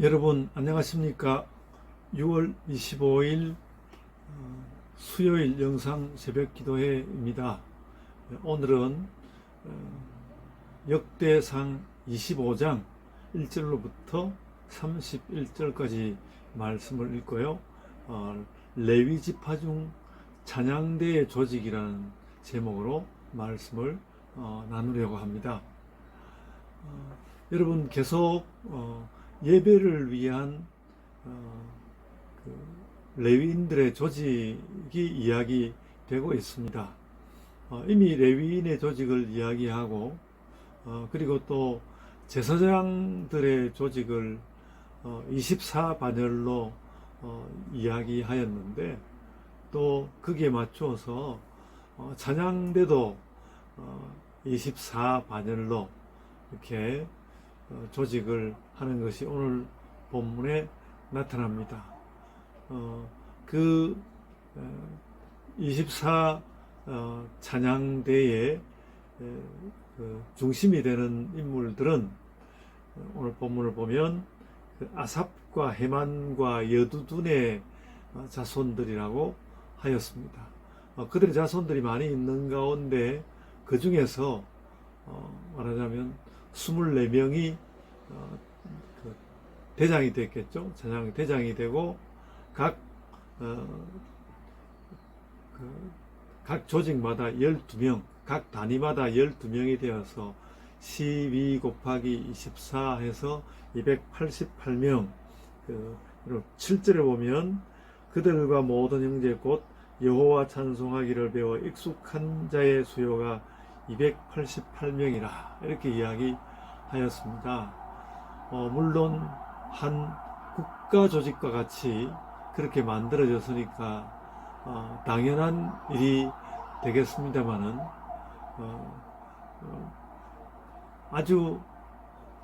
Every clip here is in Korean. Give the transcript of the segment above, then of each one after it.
여러분 안녕하십니까? 6월 25일 어, 수요일 영상 새벽 기도회입니다. 오늘은 어, 역대상 25장 1절로부터 31절까지 말씀을 읽고요. 어, 레위 지파 중 찬양대의 조직이라는 제목으로 말씀을 어, 나누려고 합니다. 어, 여러분 계속 어, 예배를 위한 어, 그 레위인들의 조직이 이야기되고 있습니다. 어, 이미 레위인의 조직을 이야기하고 어, 그리고 또 제사장들의 조직을 어, 24반열로 어, 이야기하였는데 또 거기에 맞추어서 어, 찬양대도 어, 24반열로 이렇게 어, 조직을 하는 것이 오늘 본문에 나타납니다. 어, 그 24 어, 찬양대의 에, 그 중심이 되는 인물들은 어, 오늘 본문을 보면 그 아삽과 헤만과 여두둔의 어, 자손들이라고 하였습니다. 어, 그들의 자손들이 많이 있는 가운데 그 중에서 어, 말하자면 24명이 어, 그 대장이 됐겠죠. 찬양 대장이 되고 각, 어, 그, 각 조직마다 12명, 각 단위마다 12명이 되어서 12 곱하기 24 해서 288명. 그, 7절에 보면 그들과 모든 형제 곧 여호와 찬송하기를 배워 익숙한 자의 수요가 288명이라 이렇게 이야기하였습니다. 어, 물론 한 국가 조직과 같이 그렇게 만들어졌으니까 어, 당연한 일이 되겠습니다만은 어, 어, 아주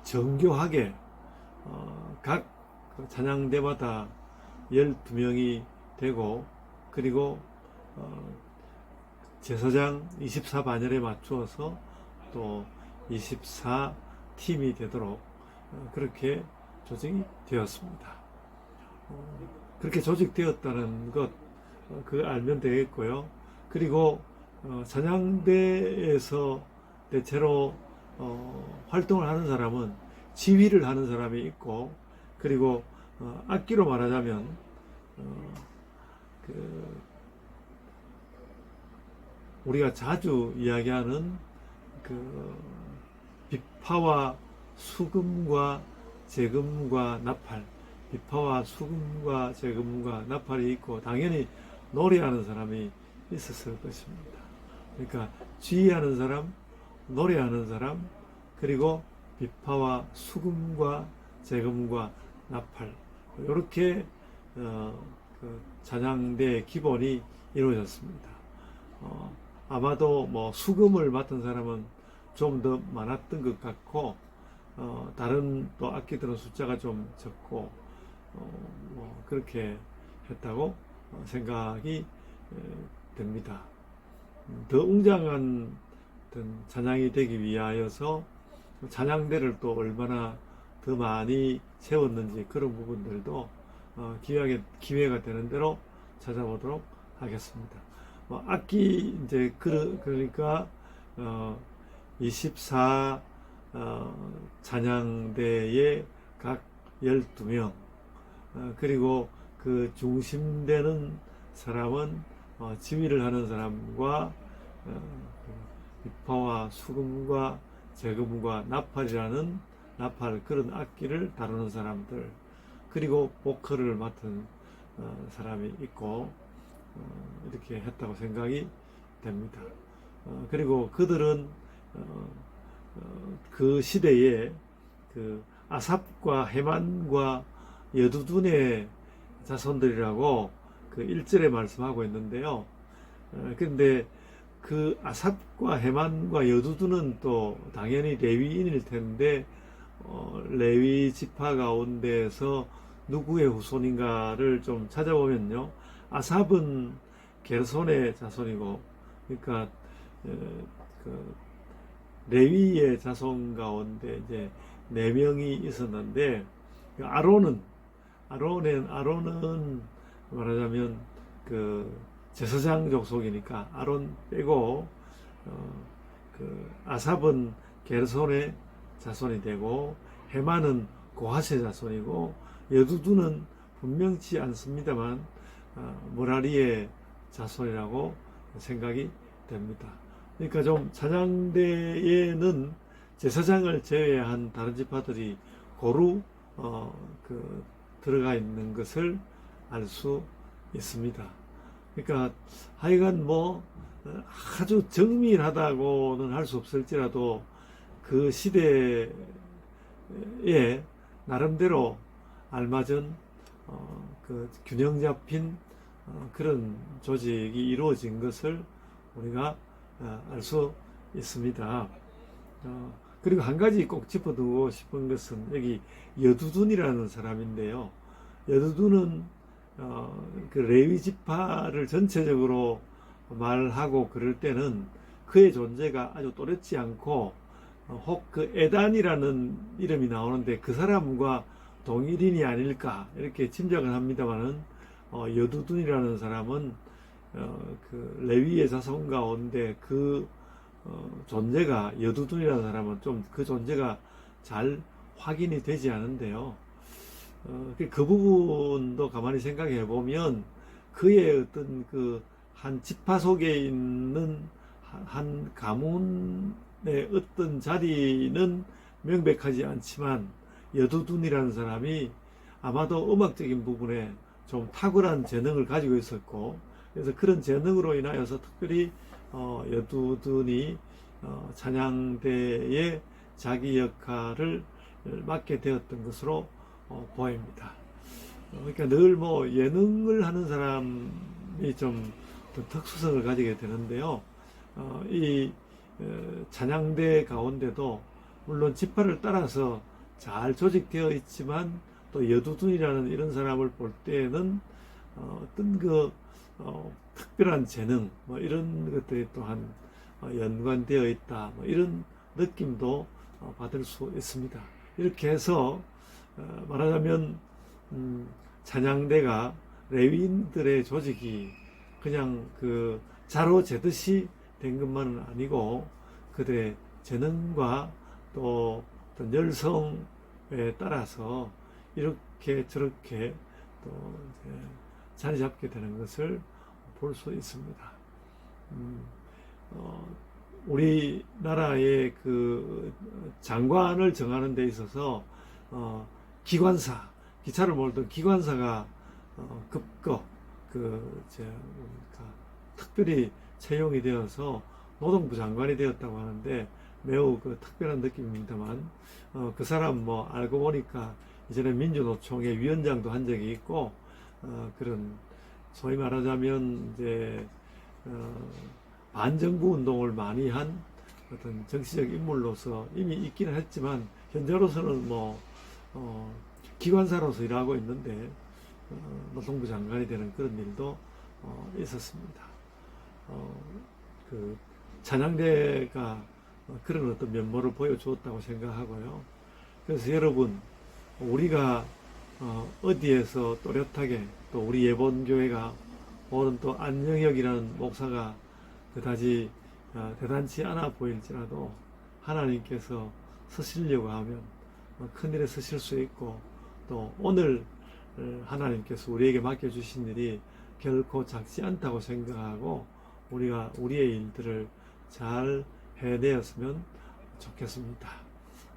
정교하게 어, 각 찬양대마다 12명이 되고 그리고 어, 제사장 24반열에 맞추어서 또 24팀이 되도록 어, 그렇게 조직이 되었습니다. 어, 그렇게 조직되었다는 것, 어, 그 알면 되겠고요. 그리고 어, 찬양대에서 대체로 어, 활동을 하는 사람은 지휘를 하는 사람이 있고, 그리고 어, 악기로 말하자면 어, 그 우리가 자주 이야기하는 그 비파와 수금과 재금과 나팔, 비파와 수금과 재금과 나팔이 있고 당연히 노래하는 사람이 있었을 것입니다. 그러니까 지휘하는 사람, 노래하는 사람, 그리고 비파와 수금과 재금과 나팔 이렇게 어, 그 찬양대의 기본이 이루어졌습니다. 어, 아마도 뭐 수금을 맡은 사람은 좀 더 많았던 것 같고 어, 다른 또 악기들은 숫자가 좀 적고 어, 뭐 그렇게 했다고 어, 생각이 에, 됩니다. 음, 더 웅장한 찬양이 되기 위하여서 찬양대를 또 얼마나 더 많이 세웠는지 그런 부분들도 어, 기회가, 기회가 되는 대로 찾아보도록 하겠습니다. 뭐 악기 이제 그 그러니까 어, 24 어, 찬양대의 각 12명 어, 그리고 그 중심되는 사람은 어, 지휘를 하는 사람과 어, 비파와 수금과 재금과 나팔이라는 나팔 그런 악기를 다루는 사람들 그리고 보컬을 맡은 어, 사람이 있고 어, 이렇게 했다고 생각이 됩니다. 어, 그리고 그들은 어, 어, 그 시대에 그 아삽과 헤만과 여두둔의 자손들이라고 그 1절에 말씀하고 있는데요. 어, 근데 그 아삽과 헤만과 여두둔은 또 당연히 레위인일 텐데 어, 레위 지파 가운데에서 누구의 후손인가를 좀 찾아보면요. 아삽은 게르손의 자손이고, 그러니까 어, 그 레위의 자손 가운데 이제 네 명이 있었는데 그 아론은 아론은 아론은 말하자면 그 제사장 족속이니까 아론 빼고 어, 그 아삽은 게르손의 자손이 되고 헤만은 고하세 자손이고 여두두는 분명치 않습니다만 어, 모라리의 자손이라고 생각이 됩니다. 그러니까 좀 찬양대에는 제사장을 제외한 다른 지파들이 고루 어, 그 들어가 있는 것을 알 수 있습니다. 그러니까 하여간 뭐 어, 아주 정밀하다고는 할 수 없을지라도 그 시대에 나름대로 알맞은 어, 그 균형 잡힌 어, 그런 조직이 이루어진 것을 우리가 어, 알 수 있습니다. 어, 그리고 한 가지 꼭 짚어두고 싶은 것은 여기 여두둔이라는 사람인데요. 여두둔은 어, 그 레위 지파를 전체적으로 말하고 그럴 때는 그의 존재가 아주 또렷지 않고 어, 혹그 에단이라는 이름이 나오는데 그 사람과 동일인이 아닐까 이렇게 짐작을 합니다만은 어, 여두둔이라는 사람은 어, 그 레위의 자손 가운데 그 어, 존재가 여두둔이라는 사람은 좀 그 존재가 잘 확인이 되지 않은데요. 어, 그- 그 부분도 가만히 생각해 보면 그의 어떤 그한 지파 속에 있는 한- 한 가문의 어떤 자리는 명백하지 않지만 여두둔이라는 사람이 아마도 음악적인 부분에 좀 탁월한 재능을 가지고 있었고 그래서 그런 재능으로 인하여서 특별히 어, 여두둔이 어, 찬양대의 자기 역할을 맡게 되었던 것으로 어, 보입니다. 어, 그러니까 늘 뭐 예능을 하는 사람이 좀 특수성을 가지게 되는데요. 어, 이 어, 찬양대 가운데도 물론 지파를 따라서 잘 조직되어 있지만 또 여두둔이라는 이런 사람을 볼 때에는 어, 어떤 그 어, 특별한 재능 뭐 이런 것들이 또한 어, 연관되어 있다 뭐 이런 느낌도 어, 받을 수 있습니다. 이렇게 해서 어, 말하자면 음, 찬양대가 레위인들의 조직이 그냥 그 자로 재듯이 된 것만은 아니고 그들의 재능과 또 어떤 열성에 따라서 이렇게 저렇게 또 자리 잡게 되는 것을 볼 수 있습니다. 음, 어, 우리나라의 그 장관을 정하는 데 있어서 어, 기관사, 기차를 몰던 기관사가 어, 급거 그 이제 뭡니까, 특별히 채용이 되어서 노동부 장관이 되었다고 하는데 매우 그 특별한 느낌입니다만 어, 그 사람 뭐 알고 보니까 이전에 민주노총의 위원장도 한 적이 있고 어, 그런 소위 말하자면 이제 어, 반정부 운동을 많이 한 어떤 정치적 인물로서 이미 있기는 했지만 현재로서는 뭐 어, 기관사로서 일하고 있는데 어, 노동부 장관이 되는 그런 일도 어, 있었습니다. 어, 그 찬양대가 어, 그런 어떤 면모를 보여주었다고 생각하고요. 그래서 여러분 우리가 어, 어디에서 또렷하게 또 우리 예본교회가 오는 또 안영혁이라는 목사가 그다지 어, 대단치 않아 보일지라도 하나님께서 쓰시려고 하면 어, 큰일에 쓰실 수 있고 또 오늘 어, 하나님께서 우리에게 맡겨주신 일이 결코 작지 않다고 생각하고 우리가 우리의 일들을 잘 해내었으면 좋겠습니다.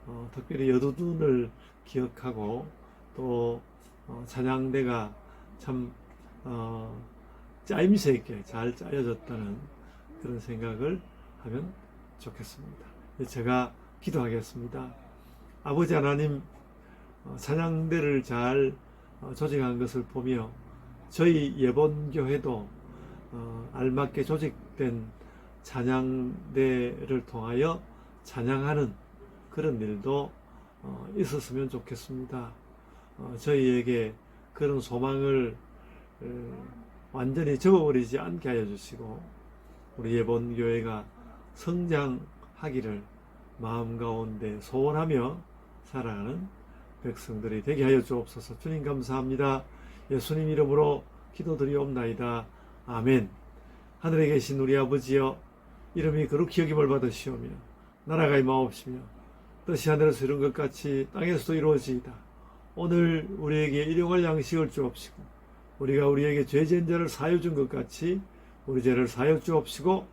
어, 특별히 여두둔을 기억하고 또 어, 찬양대가 참 어, 짜임새 있게 잘 짜여졌다는 그런 생각을 하면 좋겠습니다. 제가 기도하겠습니다. 아버지 하나님 어, 찬양대를 잘 어, 조직한 것을 보며 저희 예본교회도 어, 알맞게 조직된 찬양대를 통하여 찬양하는 그런 일도 어, 있었으면 좋겠습니다. 어, 저희에게 그런 소망을 어, 완전히 접어버리지 않게 하여 주시고 우리 예본 교회가 성장하기를 마음 가운데 소원하며 살아가는 백성들이 되게 하여 주옵소서. 주님 감사합니다. 예수님 이름으로 기도드리옵나이다. 아멘. 하늘에 계신 우리 아버지여 이름이 거룩히 여김을 받으시오며 나라가 임하옵시며 뜻이 하늘에서 이룬 것 같이 땅에서도 이루어지이다. 오늘 우리에게 일용할 양식을 주옵시고 우리가 우리에게 죄진 자를 사여 준 것 같이 우리 죄를 사여 주옵시고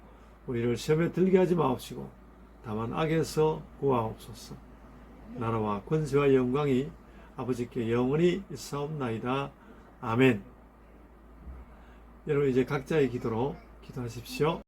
우리를 시험에 들게 하지 마옵시고 다만 악에서 구하옵소서. 나라와 권세와 영광이 아버지께 영원히 있사옵나이다. 아멘. 여러분 이제 각자의 기도로 기도하십시오.